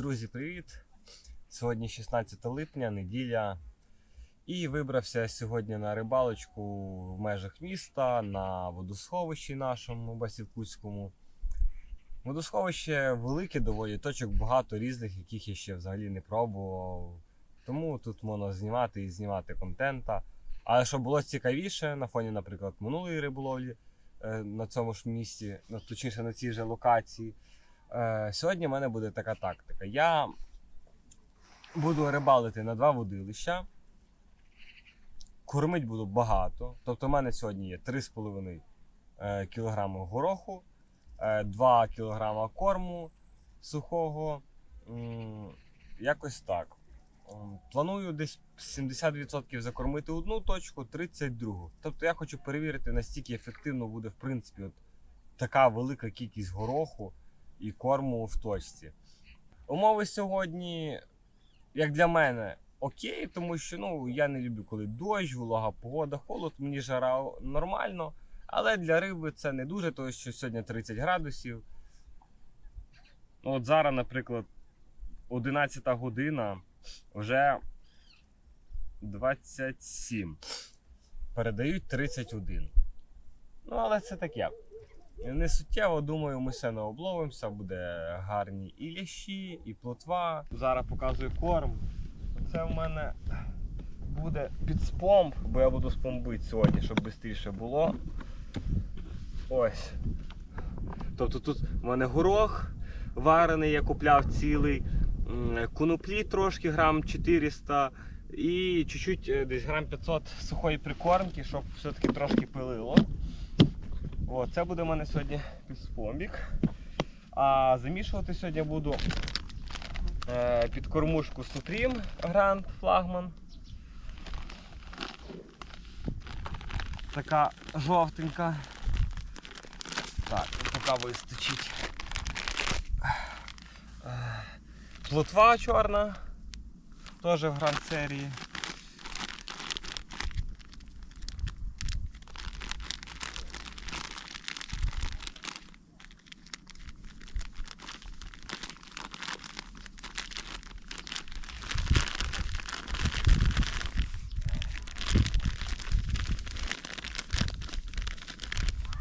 Друзі, привіт! Сьогодні 16 липня, неділя. І вибрався сьогодні на рибалочку в межах міста на водосховищі нашому Басівкутському. Водосховище велике доволі, точок багато різних, яких я ще взагалі не пробував. Тому тут можна знімати і знімати контента. Але щоб було цікавіше, на фоні, наприклад, минулої риболовлі е, на цьому ж місці, ну, точніше на цій же локації. Е, Сьогодні в мене буде така тактика. Я буду рибалити на два водилища. Кормить буду багато. Тобто, в мене сьогодні є 3,5 е, кг гороху, е, 2 кг корму сухого. Якось так. Планую десь 70% закормити одну точку, 30 другу. Тобто я хочу перевірити, настільки ефективно буде в принципі от така велика кількість гороху і корму в точці. Умови сьогодні, як для мене, окей, тому що ну, я не люблю, коли дощ, волога погода, холод, мені жара нормально. Але для риби це не дуже, тому що сьогодні 30 градусів. Ну, От зараз, наприклад, 11 година вже 27. Передають 31. Ну, але це таке. Не суттєво, думаю, ми все не обловимося, буде гарні і лящі, і плотва. Зараз показую корм. Це в мене буде під спомп, бо я буду спомбити сьогодні, щоб швидше було. Ось. Тобто тут в мене горох варений, я купляв цілий, коноплі трошки грам 400 і чуть-чуть е, десь грам 500 сухої прикормки, щоб все-таки трошки пилило. О, це буде в мене сьогодні підспомбік. А замішувати сьогодні буду е, під кормушку Supreme Grand флагман. Така жовтенька. Так, поки вистачить. Е, Плотва чорна, теж в гранд серії.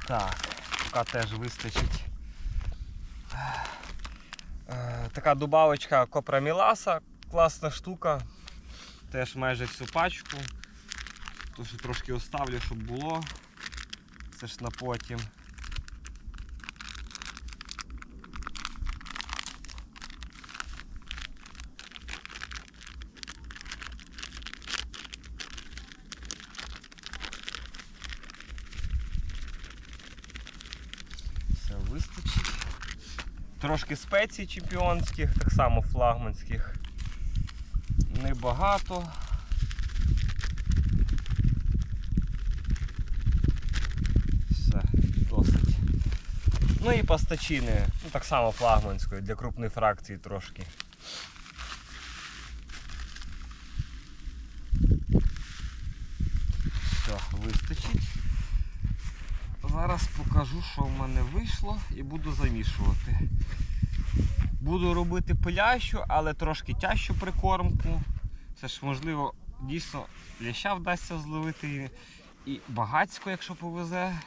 Так, поки теж вистачить. Е, Така добавочка Копраміласа, класна штука. Теж майже всю пачку. То що трошки оставлю, щоб було. Це ж на потім. Все вистачить. Трошки спецій чемпіонських, так само флагманських. Небагато. Все, досить. Ну і пастачини, ну так само флагманської, для крупної фракції трошки. Все, вистачить. Зараз покажу, що в мене вийшло і буду замішувати. Буду робити пилящу, але трошки тяжчу прикормку. Це ж можливо дійсно ляща вдасться зловити і, багацько, якщо повезе.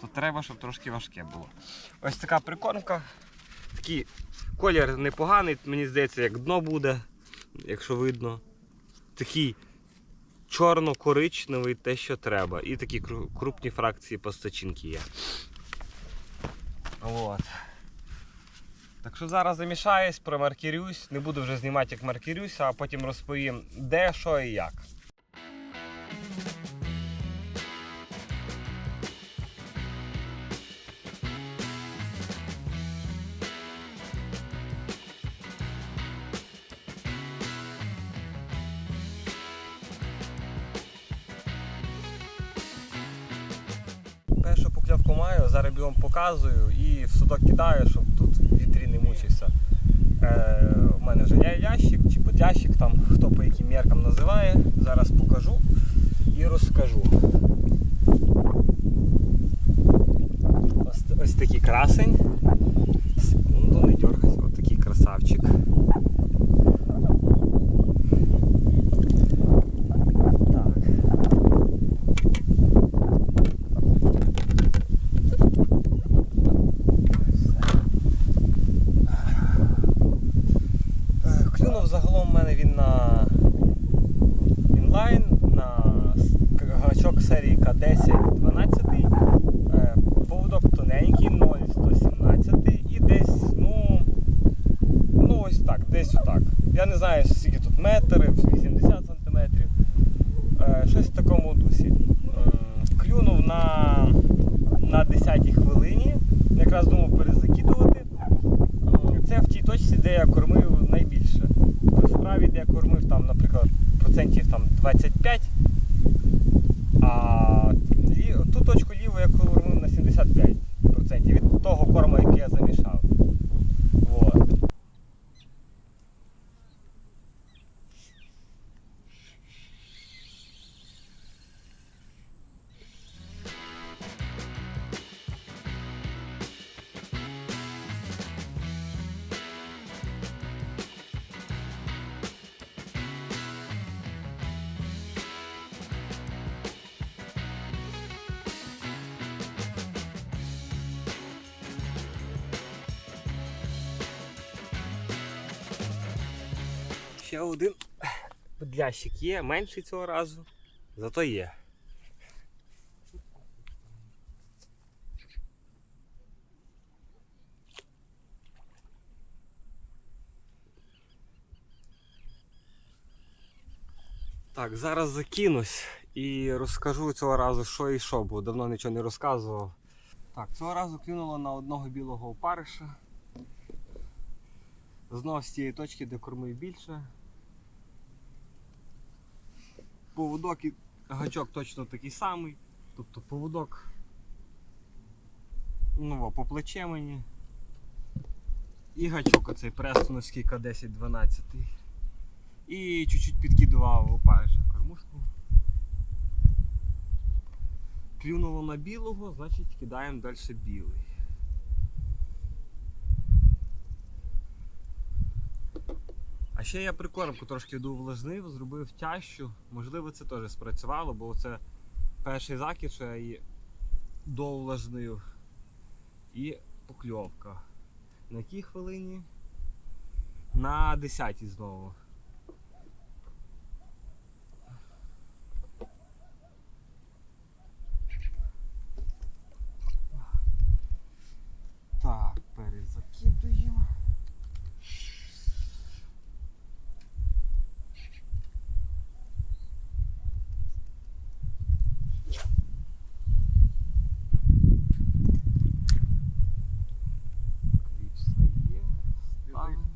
То треба, щоб трошки важке було. Ось така прикормка. Такий колір непоганий, мені здається, як дно буде, якщо видно. Такий чорно-коричневий, те, що треба. І такі крупні фракції постачинки є. От. Так що зараз замішаюсь, промаркірюсь. Не буду вже знімати, як маркірюсь, а потім розповім, де, що і як. Зараз біом показую і в судок кидаю, щоб тут вітрі не мучився. Е, у мене вже є ящик чи подящик, там хто по яким меркам називає. Зараз покажу і розкажу. Ось, ось такий красень. Красавчик. Так. Е, Клюнув загалом в мене він на Ще один подлящик є, менший цього разу, зато є. Так, зараз закинусь і розкажу цього разу, що і що, бо давно нічого не розказував. Так, цього разу клюнуло на одного білого опариша. Знову з тієї точки, де кормив більше. Поводок і гачок точно такий самий. Тобто поводок ну, по плече мені. І гачок оцей престоновський К10-12. І чуть-чуть підкидував опариша кормушку. Клюнуло на білого, значить кидаємо далі білий. А ще я прикормку трошки довлажнив, зробив тящу. Можливо, це теж спрацювало, бо це перший закид, що я її довлажнив. І покльовка. На якій хвилині? На 10 знову. Так, перезакидую. Кліпса є. Ставимо.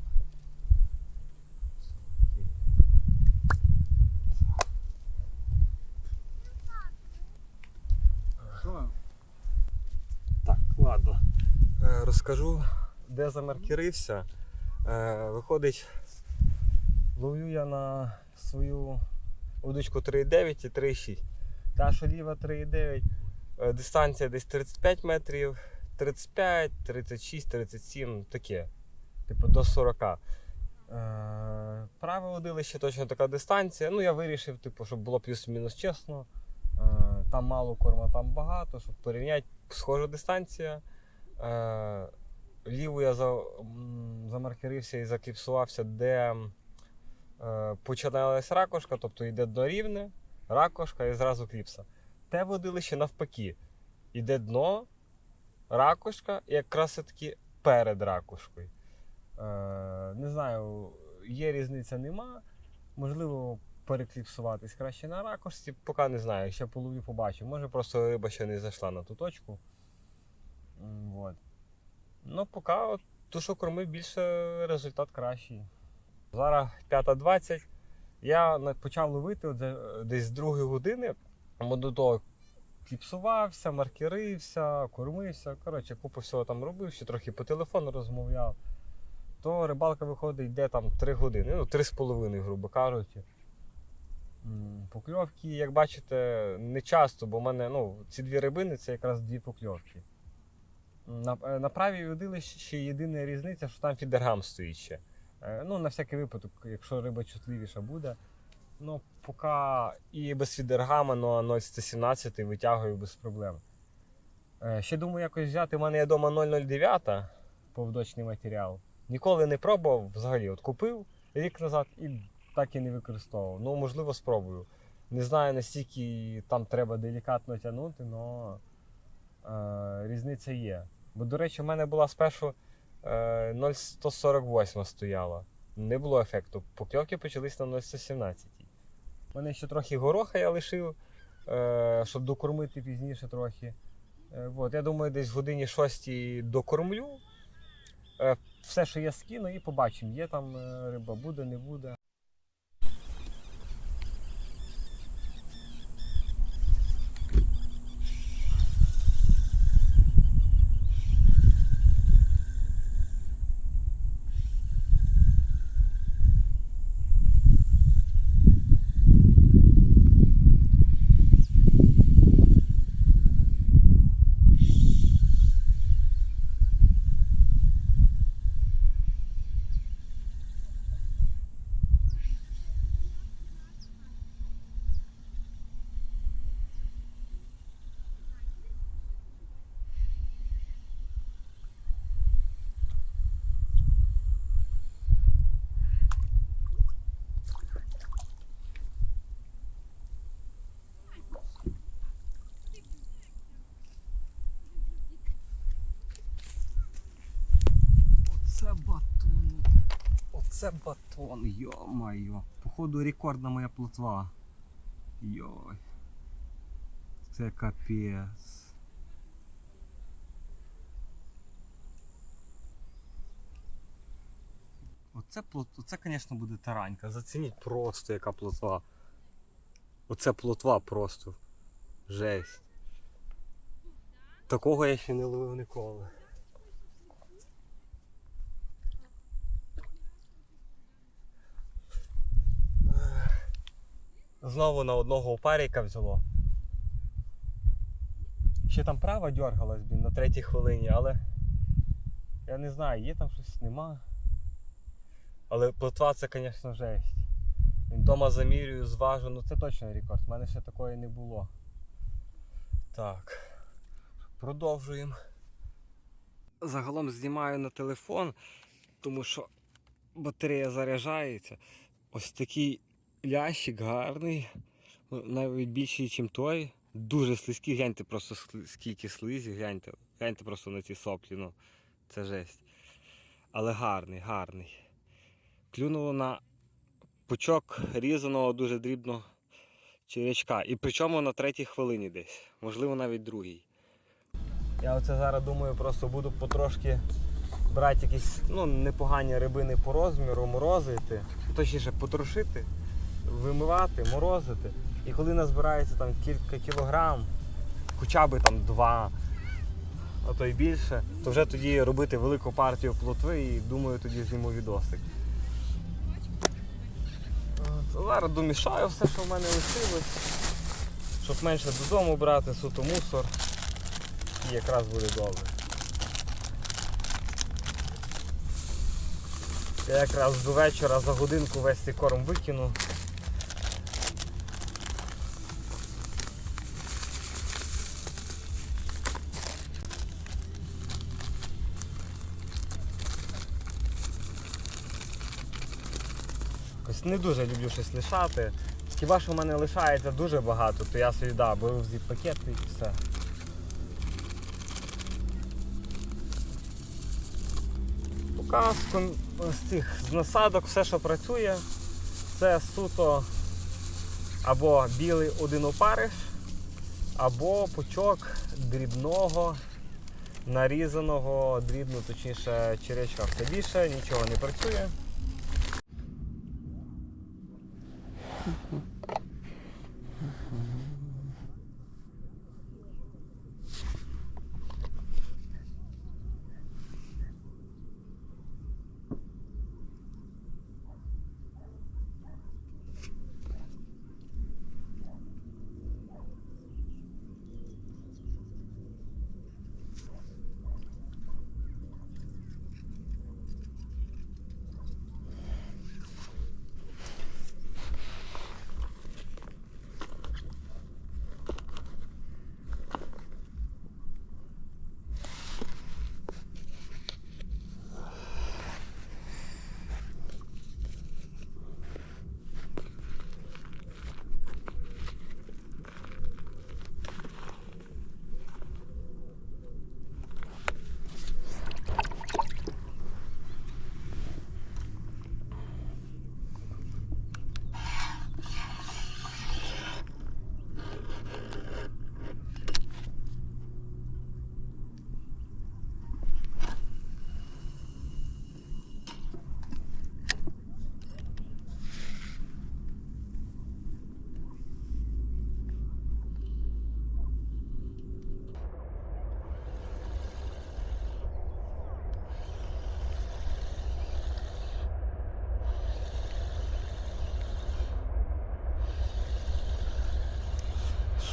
Окей. Що? Так, ладно. Е, розкажу, де замаркірився. Е, виходить, ловлю я на свою удочку 3,9 і 3,6. Та, що ліва 3,9, е, дистанція десь 35 метрів, 35, 36, 37, таке. Типу до 40. Е, праве водилище точно така дистанція. Ну, я вирішив, типу, щоб було плюс-мінус чесно. Е, там мало корма, там багато, щоб порівняти схожа дистанція. Е, ліву я за, замаркерився і закліпсувався, де е, починалась ракушка, тобто йде дно рівне, ракушка і зразу кліпса. Те водилище навпаки. Іде дно, ракушка і якраз таки перед ракушкою. Е, не знаю, є різниця, нема. Можливо, перекліпсуватись краще на ракушці, поки не знаю, ще половлю побачу. Може просто риба ще не зайшла на ту точку. Вот. Ну, поки от, ту, що кормив більше, результат кращий. Зараз 5.20. Я почав ловити от десь з 2 години, бо до того кліпсувався, маркерився, кормився. Коротше, купу всього там робив, ще трохи по телефону розмовляв. То рибалка виходить, йде там 3 години, ну 3,5, грубо кажучи. Покльовки, як бачите, не часто, бо в мене ну, ці дві рибини це якраз дві покльовки. На, е, на правій водилищі єдина різниця, що там фідергам стоїть ще. Е, Ну, на всякий випадок, якщо риба чутливіша буде. Ну, поки і без фідергама на 0,117 витягую без проблем. Е, Ще думаю якось взяти. У мене є вдома 009 поводочний матеріал. Ніколи не пробував взагалі. От купив рік назад і так і не використовував. Ну, можливо, спробую. Не знаю, настільки там треба делікатно тягнути, але різниця є. Бо, до речі, в мене була спершу е, 0,148 стояла. Не було ефекту. Покльовки почались на 0,117. У мене ще трохи гороха я лишив, е, щоб докормити пізніше трохи. Е, от, я думаю, десь в годині 6 докормлю. Е, все, що я скину, і побачимо, є там е, риба, буде, не буде. Оце батон. Оце батон, йо-майо. Походу рекордна моя плотва. Йой. Це капець. Оце, плот... Оце, звісно, буде таранька. Зацініть просто яка плотва. Оце плотва просто. Жесть. Такого я ще не ловив ніколи. Знову на одного опаріка взяло. Ще там права дергалась блін, на третій хвилині, але я не знаю, є там щось, нема. Але плотва це, звісно, жесть. Він Дома замірюю, зважу, ну це точно рекорд. У мене ще такої не було. Так. Продовжуємо. Загалом знімаю на телефон, тому що батарея заряджається. Ось такий лящик гарний, ну, навіть більший, ніж той. Дуже слизький, гляньте просто скільки слизі, гляньте, гляньте просто на ці соплі, ну це жесть. Але гарний, гарний. Клюнуло на пучок різаного дуже дрібно черв'ячка. І причому на третій хвилині десь, можливо навіть другій. Я оце зараз думаю, просто буду потрошки брати якісь ну, непогані рибини по розміру, морозити, точніше потрошити, вимивати, морозити. І коли назбирається там кілька кілограм, хоча б там два, а то й більше, то вже тоді робити велику партію плотви і думаю тоді зніму відосик. Зараз домішаю все, що в мене лишилось, щоб менше додому брати, суто мусор. І якраз буде добре. Я якраз до вечора за годинку весь цей корм викину. Не дуже люблю щось лишати. Хіба що в мене лишається дуже багато, то я собі да, беру зі пакети і все. Поки з, цих з насадок все, що працює, це суто або білий один опариш, або пучок дрібного, нарізаного, дрібно, точніше, черечка все більше, нічого не працює.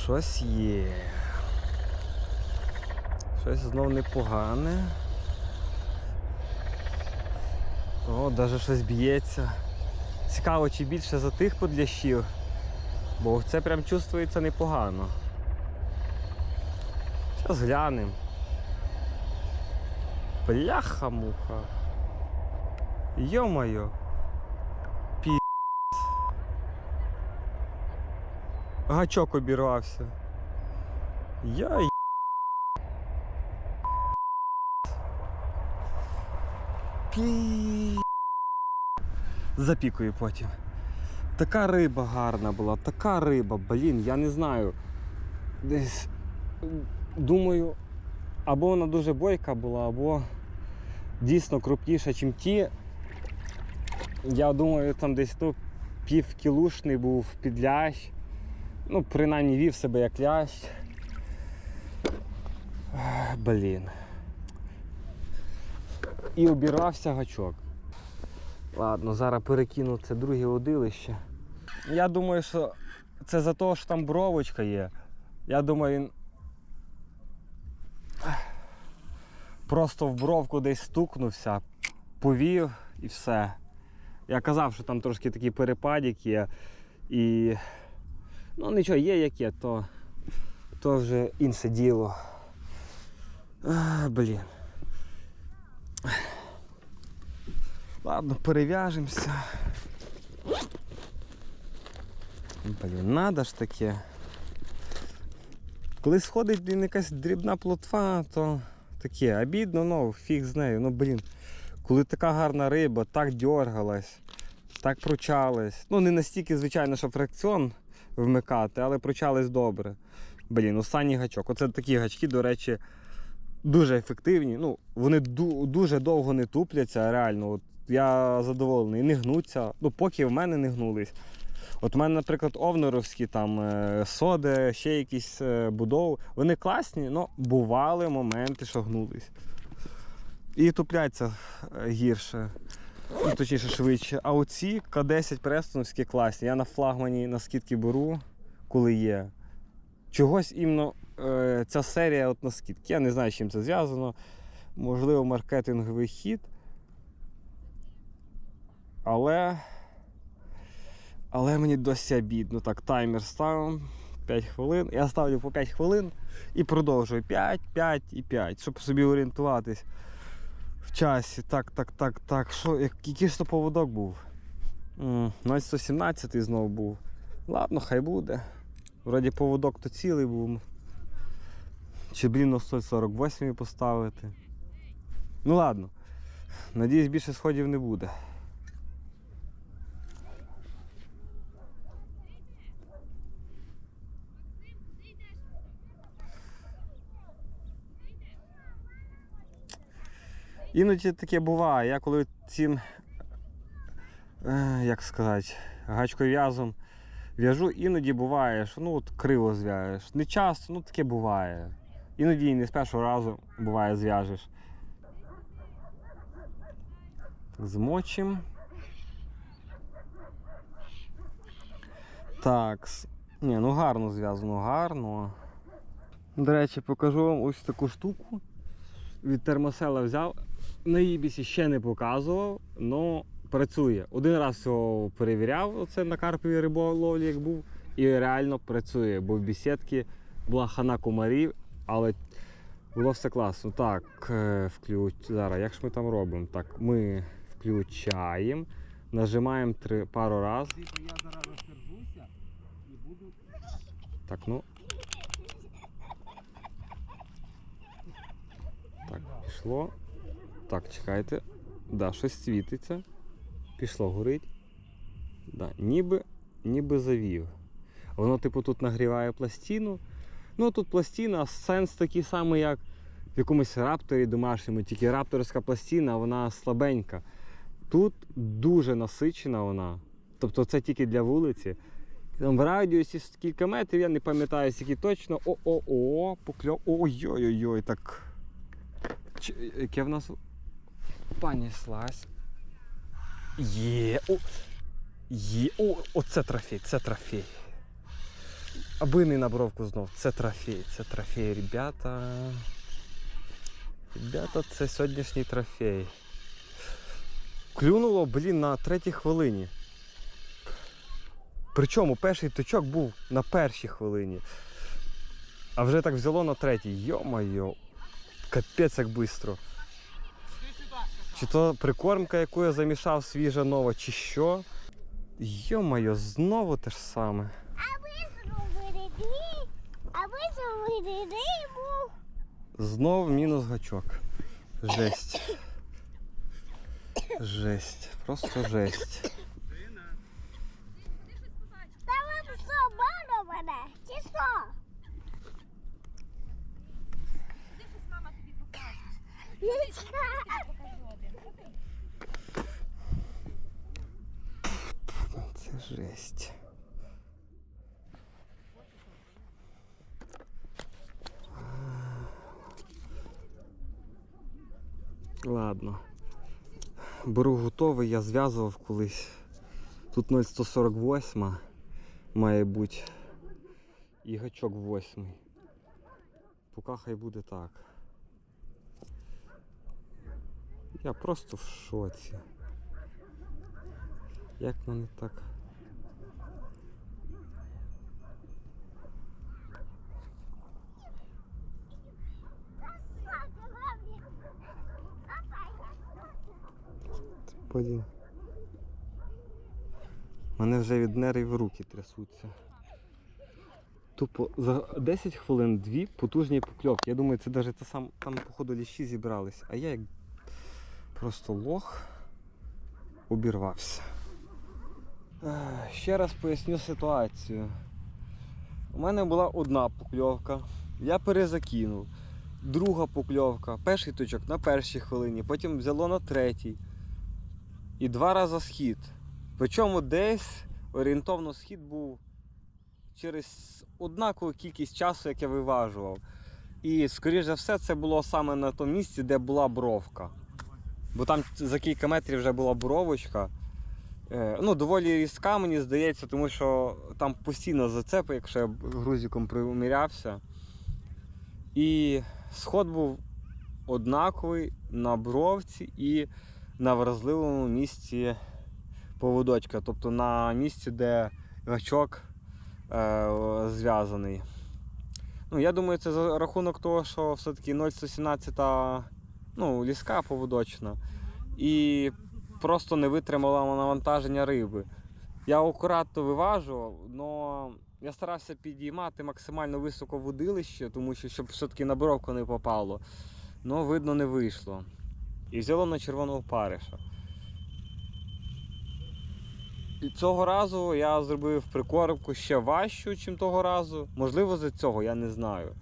Щось є. Щось знов непогане. О, навіть щось б'ється. Цікаво, чи більше за тих подлящів, бо це прям чувствується непогано. Зараз глянемо. Бляха-муха. Йо-моє. Пі. Гачок обірвався. Я. Запікую потім. Така риба гарна була, така риба, блін, я не знаю. Десь думаю, або вона дуже бойка була, або дійсно крупніша, ніж ті. Я думаю, там десь ну, півкілушний був підлящ. Ну, принаймні вів себе як лящ. Блін. І обірвався гачок. Ладно, зараз перекину це друге водилище. Я думаю, що це за те, що там бровочка є. Я думаю, він просто в бровку десь стукнувся, повів і все. Я казав, що там трошки такий перепадік є. І ну нічого, є як є, то, то вже інше діло. Блін. Ладно, перев'яжемося. Блін, надо ж таке. Коли сходить якась дрібна плотва, то таке обідно, ну фіг з нею. Ну блін, коли така гарна риба, так дергалась, так пручалась. Ну не настільки, звичайно, що фракціон вмикати, але пручались добре. Блін, останній гачок. Оце такі гачки, до речі, дуже ефективні. Ну, вони дуже довго не тупляться, реально. От я задоволений, не гнуться. Ну, поки в мене не гнулись. От у мене, наприклад, овнеровські там е, соди, ще якісь е, будови. Вони класні, але бували моменти, що гнулись. І тупляться е, гірше. Ну, точніше швидше. А оці К10 престоновські класні. Я на флагмані на скидки беру, коли є. Чогось іменно е, ця серія от на скидки. Я не знаю, з чим це зв'язано. Можливо, маркетинговий хід. Але. Але мені досі обідно. Так, таймер ставимо 5 хвилин. Я ставлю по 5 хвилин і продовжую 5, 5 і 5, щоб собі орієнтуватись в часі. Так, так, так, так. Що, який ж то поводок був? М, Навіть 117 знову був. Ладно, хай буде. Вроді поводок то цілий був. Чи блін на 148 поставити. Ну ладно. Надіюсь, більше сходів не буде. Іноді таке буває. Я коли цим, е, як сказати, гачков'язом в'яжу, іноді буває, що ну от криво зв'яжеш. Не часто, ну таке буває. Іноді не з першого разу буває зв'яжеш. Змочим. Так. Ні, ну гарно зв'язано, гарно. До речі, покажу вам ось таку штуку. Від термосела взяв. На Ібісі ще не показував, але працює. Один раз його перевіряв, оце на карповій риболовлі, як був, і реально працює, бо в бісідці була хана комарів, але було все класно. Так, е, включ... зараз, як ж ми там робимо? Так, ми включаємо, нажимаємо три... пару разів. Я зараз розсержуся і буду. Так, ну. Так, пішло. Так, чекайте. Да, щось світиться. Пішло, горить. Да, ніби, ніби завів. Воно, типу, тут нагріває пластину. Ну, тут пластина, сенс такий самий, як в якомусь рапторі домашньому, тільки рапторська пластина, вона слабенька. Тут дуже насичена вона. Тобто це тільки для вулиці. Там в радіусі кілька метрів, я не пам'ятаю, скільки точно. О-о-о, покльов. Ой-ой-ой, так. Яке в нас. Понеслась. Є. О, є. О, оце трофей, це трофей. Абийний на бровку знов. Це трофей, це трофей, ребята. Ребята, це сьогоднішній трофей. Клюнуло, блін, на третій хвилині. Причому перший точок був на першій хвилині. А вже так взяло на третій. Йо-моє, капець як швидко. Чи то прикормка, яку я замішав свіжа нова, чи що. Йо-моє, знову те ж саме. А ви зробили дві, а ви зробили рибу. Знов мінус гачок. Жесть. Жесть. Просто жесть. Та ви собака мене, чи що? мама тобі покаже. Лічка. Покажу один. Це жесть. Ладно. Беру готовий, я зв'язував колись. Тут 0,148 має бути. І гачок 8. Поки хай буде так. Я просто в шоці. Як мене так? Блін. Мене вже від нервів руки трясуться. Тупо за 10 хвилин дві потужні покльовки. Я думаю, це навіть сам, там, походу, ліщі зібрались. А я як просто лох обірвався. Ще раз поясню ситуацію. У мене була одна покльовка, я перезакинув. Друга покльовка, перший точок на першій хвилині, потім взяло на третій. І два рази схід. Причому десь орієнтовно схід був через однакову кількість часу, як я виважував. І, скоріш за все, це було саме на тому місці, де була бровка. Бо там за кілька метрів вже була бровочка. Е, ну, доволі різка, мені здається, тому що там постійно зацепи, якщо я грузиком примірявся. І сход був однаковий на бровці і на вразливому місці поводочка, тобто на місці, де гачок е, зв'язаний. Ну, я думаю, це за рахунок того, що все-таки 0,117 ну, ліска поводочна. І просто не витримала навантаження риби. Я акуратно виважував, але я старався підіймати максимально високо водилище, тому що щоб все-таки на бровку не попало. але видно не вийшло. І взяло на червоного париша. І цього разу я зробив прикормку ще важчу, ніж того разу. Можливо, за цього, я не знаю.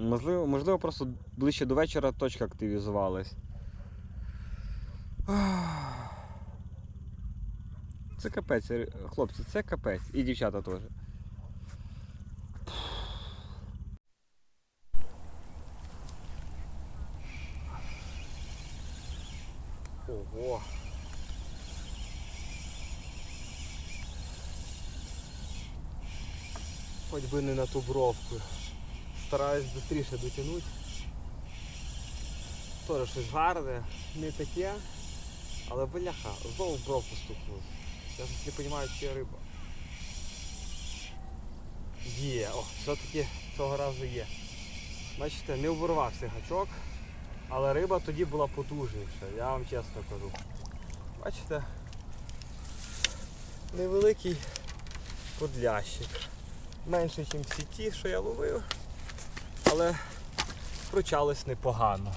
Можливо, можливо, просто ближче до вечора точка активізувалась. Це капець, хлопці, це капець. І дівчата теж. Ого. Хоч би не на ту бровку. Стараюсь швидше дотягнути. Теж щось гарне, не таке. Але бляха, знову бровку стукнули. Я не розумію, чи риба. Є, о, все-таки цього разу є. Бачите, не оборвався гачок, але риба тоді була потужніша, я вам чесно кажу. Бачите? Невеликий подлящик. Менший, ніж всі ті, що я ловив, але прочались непогано.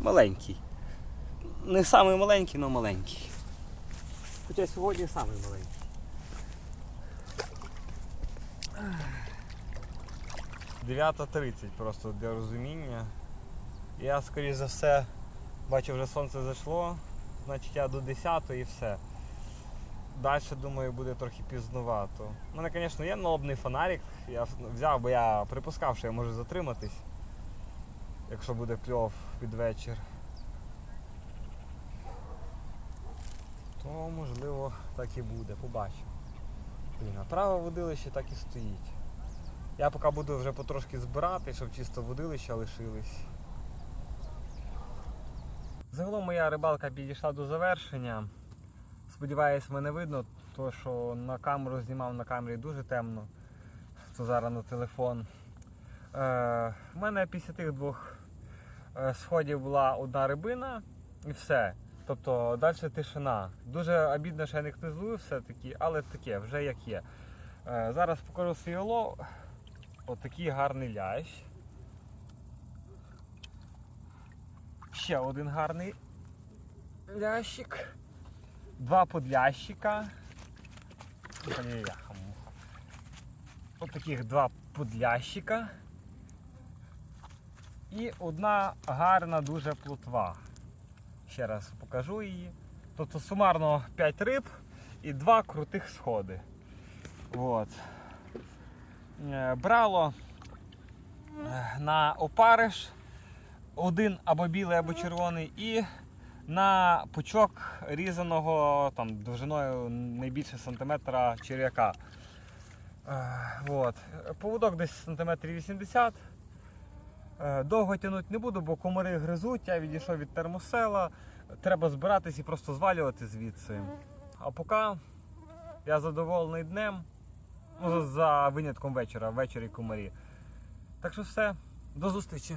Маленький. Не самий маленький, але маленький. Хоча сьогодні самий маленький. 9.30 просто для розуміння. Я, скоріш за все, бачу, вже сонце зайшло, значить я до 10 і все. Далі, думаю, буде трохи пізнувато. У мене, звісно, є налобний фонарик. Я взяв, бо я припускав, що я можу затриматись, якщо буде кльов під вечір. То можливо так і буде, побачимо. Блін, а праве водилище так і стоїть. Я поки буду вже потрошки збирати, щоб чисто водилища лишились. Загалом моя рибалка підійшла до завершення. Сподіваюсь, мене видно, то що на камеру знімав на камері дуже темно, то зараз на телефон. Е, У мене після тих двох е, сходів була одна рибина і все. Тобто далі тишина. Дуже обідно, що я не книзую все-таки, але таке, вже як є. Е, Зараз покажу свій олов. Отакий гарний лящ. Ще один гарний лящик. Два подлящика. Таких два подлящика. І одна гарна дуже плотва. Ще раз покажу її. Тобто сумарно 5 риб і два крутих сходи. От. Е, Брало е, на опариш один або білий, або червоний, і на пучок різаного там, довжиною не більше сантиметра черв'яка. Е, От. Поводок десь сантиметрів 80. Е, Довго тягнути не буду, бо комари гризуть, я відійшов від термосела. Треба збиратись і просто звалювати звідси. А поки я задоволений днем. Ну, за- за винятком вечора, ввечері комарі. Так що все, до зустрічі.